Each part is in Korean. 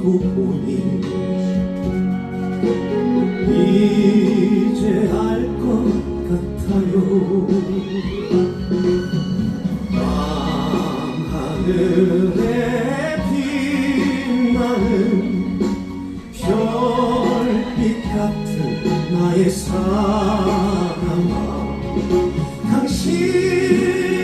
지나고 보니 이제 알 것 같아요. 밤하늘에 빛나는 별빛 같은 나의 사랑아 당신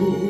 밤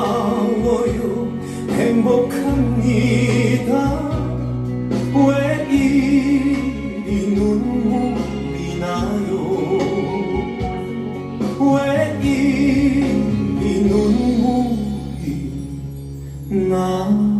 눈물이 나요